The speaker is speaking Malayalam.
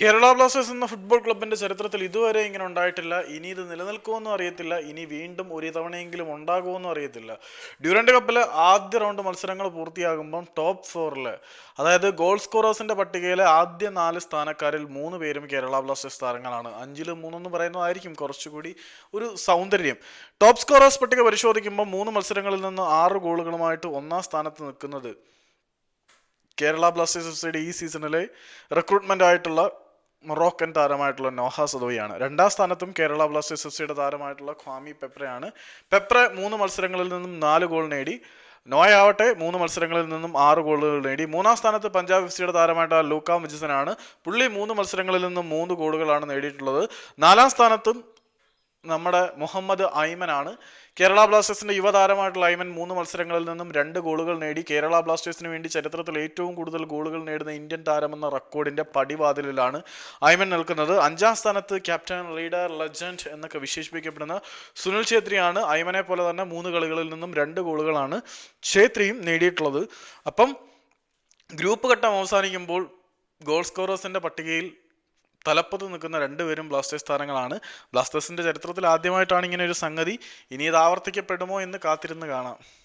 കേരള ബ്ലാസ്റ്റേഴ്സ് എന്ന ഫുട്ബോൾ ക്ലബിന്റെ ചരിത്രത്തിൽ ഇതുവരെ ഇങ്ങനെ ഉണ്ടായിട്ടില്ല. ഇനി ഇത് നിലനിൽക്കുമെന്നും അറിയത്തില്ല. ഇനി വീണ്ടും ഒരു തവണയെങ്കിലും ഉണ്ടാകുമെന്നും അറിയത്തില്ല. ഡ്യൂറന്റ് കപ്പിലെ ആദ്യ റൗണ്ട് മത്സരങ്ങൾ പൂർത്തിയാകുമ്പം ടോപ്പ് ഫോറിൽ അതായത് ഗോൾ സ്കോറേഴ്സിന്റെ പട്ടികയിലെ ആദ്യ നാല് സ്ഥാനക്കാരിൽ മൂന്ന് പേരും കേരള ബ്ലാസ്റ്റേഴ്സ് താരങ്ങളാണ്. അഞ്ചിലും മൂന്നെന്ന് പറയുന്നതായിരിക്കും കുറച്ചുകൂടി ഒരു സൗന്ദര്യം. ടോപ്പ് സ്കോറേഴ്സ് പട്ടിക പരിശോധിക്കുമ്പോൾ മൂന്ന് മത്സരങ്ങളിൽ നിന്ന് ആറ് ഗോളുകളുമായിട്ട് ഒന്നാം സ്ഥാനത്ത് നിൽക്കുന്നത് കേരള ബ്ലാസ്റ്റേഴ്സ് എഫ് സിയുടെ ഈ സീസണിലെ റിക്രൂട്ട്മെന്റ് ആയിട്ടുള്ള മൊറോക്കൻ താരമായിട്ടുള്ള നോഹ സദോയാണ്. രണ്ടാം സ്ഥാനത്തും കേരള ബ്ലാസ്റ്റേഴ്സ് എഫ് സിയുടെ താരമായിട്ടുള്ള ഖ്വാമി പെപ്രയാണ്. പെപ്ര മൂന്ന് മത്സരങ്ങളിൽ നിന്നും നാല് ഗോൾ നേടി. നോയ ആവട്ടെ മൂന്ന് മത്സരങ്ങളിൽ നിന്നും ആറ് ഗോളുകൾ നേടി. മൂന്നാം സ്ഥാനത്ത് പഞ്ചാബ് എഫ് സിയുടെ താരമായിട്ടുള്ള ലൂക്ക മിജിസനാണ് പുള്ളി മൂന്ന് മത്സരങ്ങളിൽ നിന്നും മൂന്ന് ഗോളുകളാണ് നേടിയിട്ടുള്ളത്. നാലാം സ്ഥാനത്തും നമ്മുടെ മുഹമ്മദ് ഐമനാണ്. കേരള ബ്ലാസ്റ്റേഴ്സിന്റെ യുവതാരമായിട്ടുള്ള ഐമൻ മൂന്ന് മത്സരങ്ങളിൽ നിന്നും രണ്ട് ഗോളുകൾ നേടി. കേരള ബ്ലാസ്റ്റേഴ്സിന് വേണ്ടി ചരിത്രത്തിൽ ഏറ്റവും കൂടുതൽ ഗോളുകൾ നേടുന്ന ഇന്ത്യൻ താരമെന്ന റെക്കോർഡിന്റെ പടിവാതിലിലാണ് ഐമൻ നിൽക്കുന്നത്. അഞ്ചാം സ്ഥാനത്ത് ക്യാപ്റ്റൻ റീഡർ ലെജൻഡ് എന്നൊക്കെ വിശേഷിപ്പിക്കപ്പെടുന്ന സുനിൽ ഛേത്രിയാണ് ഐമനെ പോലെ തന്നെ മൂന്ന് കളികളിൽ നിന്നും രണ്ട് ഗോളുകളാണ് ഛേത്രിയും നേടിയിട്ടുള്ളത്. അപ്പം ഗ്രൂപ്പ് ഘട്ടം അവസാനിക്കുമ്പോൾ ഗോൾ സ്കോറേഴ്സിന്റെ പട്ടികയിൽ തലപ്പത്ത് നിൽക്കുന്ന രണ്ടുപേരും ബ്ലാസ്റ്റേഴ്സ് താരങ്ങളാണ്. ബ്ലാസ്റ്റേഴ്സിന്റെ ചരിത്രത്തിൽ ആദ്യമായിട്ടാണ് ഇങ്ങനെ ഒരു സംഗതി. ഇനി ഇത് ആവർത്തിക്കപ്പെടുമോ എന്ന് കാത്തിരുന്ന് കാണാം.